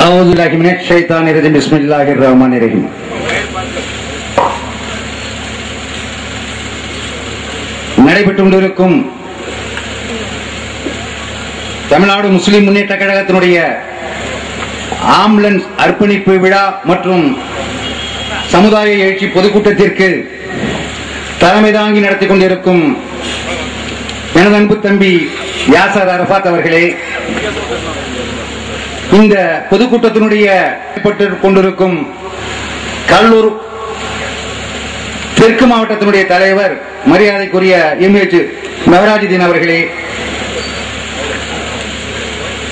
أعوذ بالله من الشيطان الرجيم بسم الله الرحمن الرحيم நடைபெற்று கொண்டிருக்கும் தமிழ்நாடு முஸ்லிம் முன்னேற்ற கழகத்தினுடைய ஆம்புலன்ஸ் அர்ப்பணிப்பு விழா மற்றும் சமுதாய எழுச்சி பொதுக்கூட்டத்திற்கு தலைமை தாங்கி நடத்தி கொண்டிருக்கும் எனது அன்பு தம்பி யாசர் அரபாத் அவர்களே இந்த பொதுக்கூட்டத்தினுடைய கொண்டிருக்கும் கல்லூர் தெற்கு மாவட்டத்தினுடைய தலைவர் மரியாதைக்குரிய எம்ஏச் மெகராஜுதீன் அவர்களே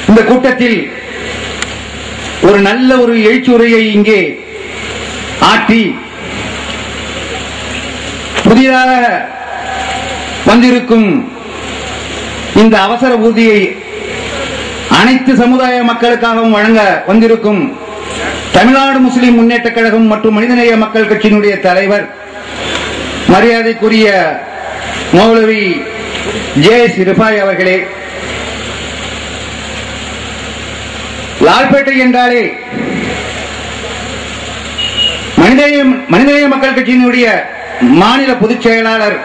இந்த கூட்டத்தில் ஒரு நல்ல ஒரு எழுச்சுரையை இங்கே ஆற்றி புதிதாக வந்திருக்கும் இந்த அவசர ஊதியை அனைத்து சமுதாய மக்களுக்காகவும் வழங்க வந்திருக்கும் தமிழ்நாடு முஸ்லிம் முன்னேற்ற கழகம் மற்றும் மனிதநேய மக்கள் கட்சியினுடைய தலைவர் மரியாதைக்குரிய மௌலவி ஜே எஸ் அவர்களே லால்பேட்டை என்றாலே மனிதநேய மனிதநேய மக்கள் கட்சியினுடைய மாநில பொதுச் செயலாளர்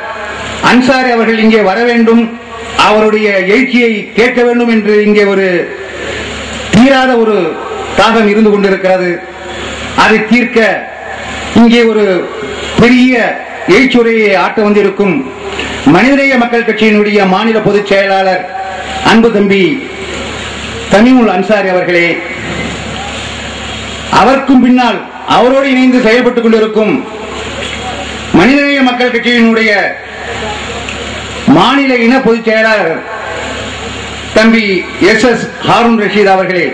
அன்சாரி அவர்கள் இங்கே வர வேண்டும். அவருடைய எழுச்சியை கேட்க வேண்டும் என்று இங்கே ஒரு தீராத ஒரு தாகம் இருந்து கொண்டிருக்கிறது. அதை தீர்க்க இங்கே ஒரு பெரிய எழுச்சியுரையை ஆட்ட வந்திருக்கும் மனிதநேய மக்கள் கட்சியினுடைய மாநில பொதுச் செயலாளர் அன்பு தம்பி தமிமுல் அன்சாரி அவர்களே அவருக்கும் பின்னால் அவரோடு இணைந்து செயல்பட்டுக் கொண்டிருக்கும் மனிதநேய மக்கள் கட்சியினுடைய மாநில இன பொதுச் செயலாளர் தம்பி எஸ் எஸ் ஹாரூன் ரஷீத் அவர்களே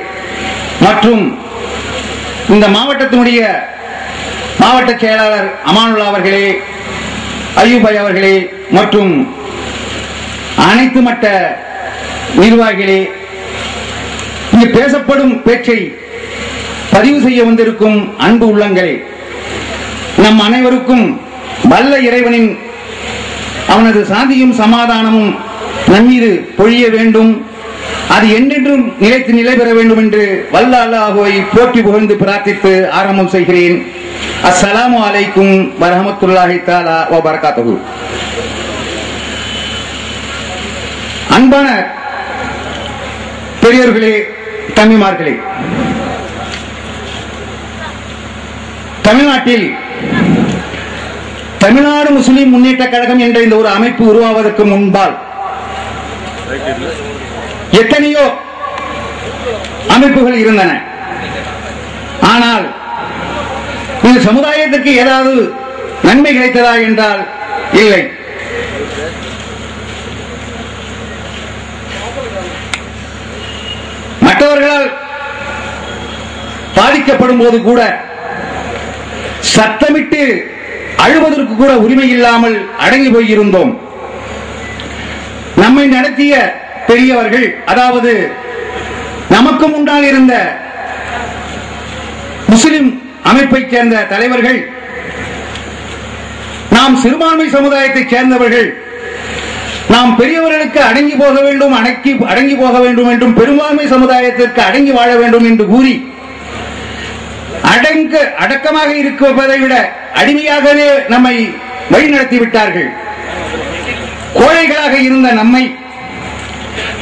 மற்றும் இந்த மாவட்டத்தினுடைய மாவட்ட செயலாளர் அமானுல்லா அவர்களே அய்யூபாய் அவர்களே மற்றும் அனைத்து மட்ட நிர்வாகிகளே இங்கு பேசப்படும் பேச்சை பதிவு செய்ய வந்திருக்கும் அன்பு உள்ளங்களே நம் அனைவருக்கும் வல்ல இறைவனின் அவனது சாந்தியும் சமாதானமும் நம்மீது பொழிய வேண்டும். அது என்றென்றும் நிலைத்து நிலை பெற வேண்டும் என்று வல்ல அல்லாஹுவை போற்றி புகழ்ந்து பிரார்த்தித்து ஆரம்பம் செய்கிறேன். அஸ்ஸலாமு அலைக்கும் வரஹமத்துல்லாஹி தாலா ஓ பரகாத்தகு அன்பான பெரியோர்களே தம்பிமார்களே தமிழ்நாட்டில் தமிழ்நாடு முஸ்லிம் முன்னேற்ற கழகம் என்ற இந்த ஒரு அமைப்பு உருவாவதற்கு முன்பால் எத்தனையோ அமைப்புகள் இருந்தன. ஆனால் இந்த சமுதாயத்திற்கு ஏதாவது நன்மை கிடைத்ததா என்றால் இல்லை. மற்றவர்களால் பாதிக்கப்படும் போது கூட சத்தமிட்டு அழுவதற்கு கூட உரிமை இல்லாமல் அடங்கி போயிருந்தோம். நம்மை நடத்திய பெரியவர்கள் அதாவது நமக்கு முன்னால் இருந்த முஸ்லிம் அமைப்பை சேர்ந்த தலைவர்கள் நாம் சிறுபான்மை சமுதாயத்தை சேர்ந்தவர்கள் நாம் பெரியவர்களுக்கு அடங்கி போக வேண்டும் அடக்கி அடங்கி போக வேண்டும் என்றும் பெரும்பான்மை சமுதாயத்திற்கு அடங்கி வாழ வேண்டும் என்று கூறி அடங்க அடக்கமாக இருப்பதை விட அடிமையாகவே நம்மை வழிநடத்தி விட்டார்கள். கோழைகளாக இருந்த நம்மை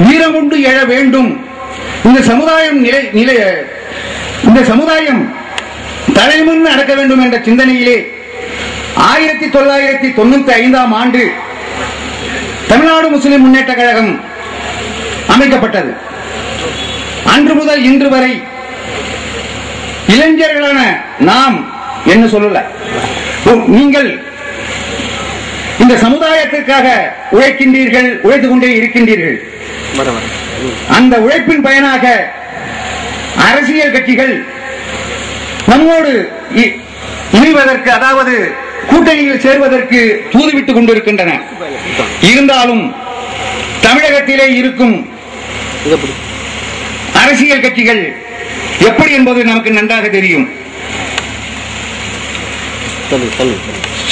வீரமுண்டு எழ வேண்டும். இந்த சமுதாயம் நிலை நிலை இந்த சமுதாயம் தலைமுன் நடக்க வேண்டும் என்ற சிந்தனையிலே ஆயிரத்தி தொள்ளாயிரத்தி தொண்ணூத்தி ஐந்தாம் ஆண்டு தமிழ்நாடு முஸ்லிம் முன்னேற்ற கழகம் அமைக்கப்பட்டது. அன்று முதல் இன்று வரை இளைஞர்களான நாம் என்ன சொல்லல? நீங்கள் இந்த சமுதாயத்திற்காக உழைக்கின்றீர்கள் உழைத்துக் கொண்டே இருக்கின்றீர்கள். அந்த உழைப்பின் பயனாக அரசியல் கட்சிகள் நம்மோடு இ- இணைவதற்கு அதாவது கூட்டணியில் சேர்வதற்கு தூதுவிட்டுக் கொண்டிருக்கின்றன. இருந்தாலும் தமிழகத்திலே இருக்கும் அரசியல் கட்சிகள் எப்படி என்பது நமக்கு நன்றாக தெரியும்.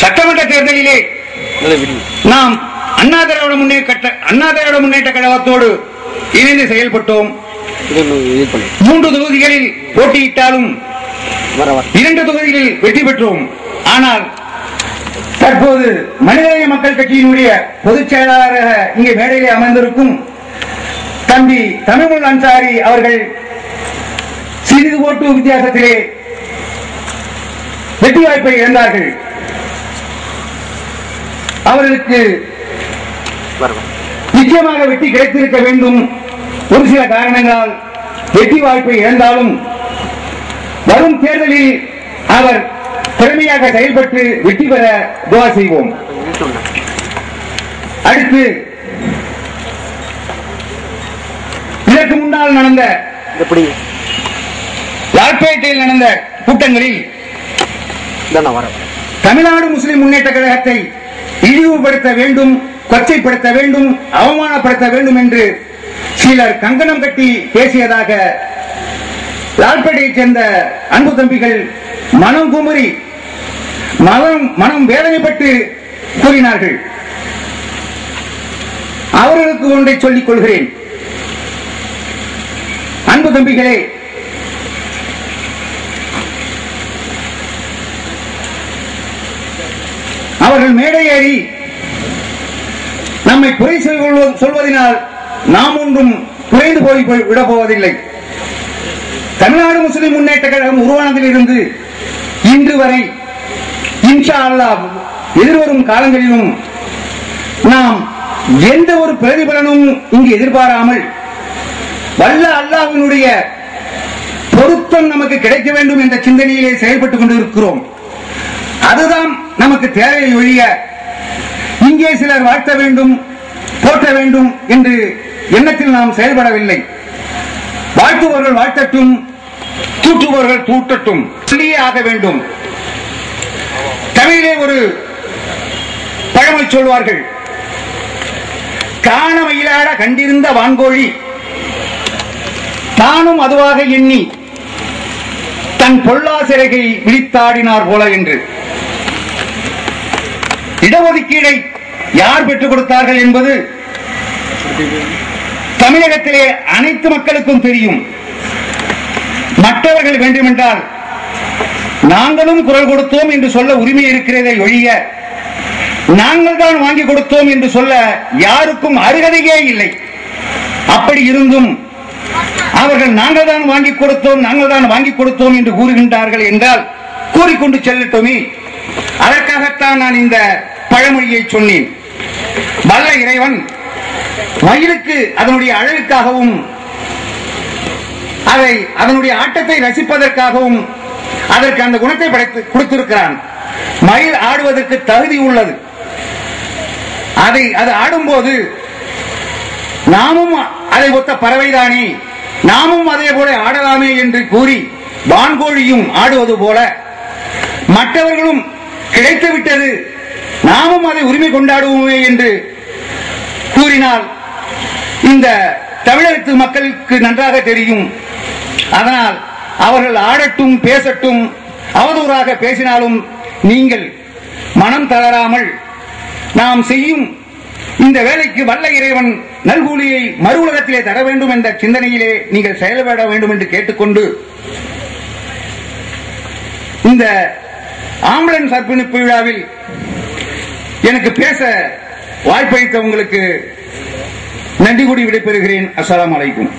சட்டமன்ற தேர்தலிலே நாம் அண்ணா திராவிட முன்னேற்ற அண்ணா திராவிட முன்னேற்ற கழகத்தோடு இணைந்து செயல்பட்டோம். மூன்று தொகுதிகளில் போட்டியிட்டாலும் இரண்டு தொகுதிகளில் வெற்றி பெற்றோம். ஆனால் தற்போது மனிதநேய மக்கள் கட்சியினுடைய பொதுச் செயலாளராக இங்கே மேடையிலே அமர்ந்திருக்கும் தம்பி தமிழ்முல் அன்சாரி அவர்கள் சிறிது ஓட்டு வித்தியாசத்திலே வெற்றி வாய்ப்பை இழந்தார்கள். அவர்களுக்கு நிச்சயமாக வெற்றி கிடைத்திருக்க வேண்டும். ஒரு சில காரணங்களால் வெற்றி வாய்ப்பை இழந்தாலும் வரும் தேர்தலில் அவர் திறமையாக செயல்பட்டு வெற்றி பெற துவா செய்வோம். அடுத்து இதற்கு முன்னால் நடந்த எப்படி லால்பேட்டையில் நடந்த கூட்டங்களில் தமிழ்நாடு முஸ்லிம் முன்னேற்ற கழகத்தை இழிவுபடுத்த வேண்டும் கொச்சைப்படுத்த வேண்டும் அவமானப்படுத்த வேண்டும் என்று சிலர் கங்கணம் கட்டி பேசியதாக லால்பேட்டையைச் சேர்ந்த அன்பு தம்பிகள் மனம் குமுறி மனம் மனம் வேதனைப்பட்டு கூறினார்கள். அவர்களுக்கு ஒன்றை சொல்லிக் கொள்கிறேன். அன்பு தம்பிகளே அவர்கள் மேடை ஏறி நம்மை குறை சொல்வதனால் நாம் ஒன்றும் குறைந்து போய் விட விடப் போவதில்லை தமிழ்நாடு முஸ்லிம் முன்னேற்ற கழகம் உருவானதில் இருந்து இன்று வரை இன்ஷா அல்லாஹ் எதிர்வரும் காலங்களிலும் நாம் எந்த ஒரு பிரதிபலனும் இங்கு எதிர்பாராமல் வல்ல அல்லாவினுடைய பொருத்தம் நமக்கு கிடைக்க வேண்டும் என்ற சிந்தனையிலே செயல்பட்டுக் கொண்டிருக்கிறோம். அதுதான் நமக்கு தேவை ஒழிய இங்கே சிலர் வாழ்த்த வேண்டும் போற்ற வேண்டும் என்று எண்ணத்தில் நாம் செயல்படவில்லை. வாழ்த்துபவர்கள் வாழ்த்தட்டும் தூற்றுபவர்கள் தூட்டட்டும் சொல்லியே ஆக வேண்டும். தமிழிலே ஒரு பழமொழி சொல்வார்கள். காணமயிலாட கண்டிருந்த வான்கோழி தானும் அதுவாக எண்ணி தன் பொல்லாசிறகை விழித்தாடினார் போல என்று. இடஒதுக்கீடை யார் பெற்றுக் கொடுத்தார்கள் என்பது தமிழகத்திலே அனைத்து மக்களுக்கும் தெரியும். மற்றவர்கள் வேண்டுமென்றால் நாங்களும் குரல் கொடுத்தோம் என்று சொல்ல உரிமை இருக்கிறதை ஒழிய நாங்கள் தான் வாங்கி கொடுத்தோம் என்று சொல்ல யாருக்கும் அருகதையே இல்லை. அப்படி இருந்தும் அவர்கள் நாங்கள் தான் வாங்கி கொடுத்தோம் நாங்கள் தான் வாங்கி கொடுத்தோம் என்று கூறுகின்றார்கள் என்றால் கூறிக்கொண்டு செல்லட்டுமே. அதற்காகத்தான் நான் இந்த பழமொழியை சொன்னேன். வல்ல இறைவன் மயிலுக்கு அதனுடைய அழகுக்காகவும் அதை அதனுடைய ஆட்டத்தை ரசிப்பதற்காகவும் அதற்கு அந்த குணத்தை படைத்து கொடுத்திருக்கிறான். மயில் ஆடுவதற்கு தகுதி உள்ளது. அதை அது ஆடும்போது நாமும் அதை ஒத்த பறவைதானே நாமும் அதே போல ஆடலாமே என்று கூறி வான்கோழியும் ஆடுவது போல மற்றவர்களும் கிடைத்துவிட்டது நாமும் அதை உரிமை கொண்டாடுவோமே என்று கூறினால் இந்த தமிழகத்து மக்களுக்கு நன்றாக தெரியும். அதனால் அவர்கள் ஆடட்டும் பேசட்டும் அவதூறாக பேசினாலும் நீங்கள் மனம் தளராமல் நாம் செய்யும் இந்த வேலைக்கு வல்ல இறைவன் நல்கூலியை மறு உலகத்திலே தர வேண்டும் என்ற சிந்தனையிலே நீங்கள் செயல்பட வேண்டும் என்று கேட்டுக்கொண்டு இந்த ஆம்புலன்ஸ் அர்ப்பணிப்பு விழாவில் எனக்கு பேச வாய்ப்பளித்தவங்களுக்கு நன்றி கூடி விடைபெறுகிறேன். அஸ்லாம் அலைக்கும்.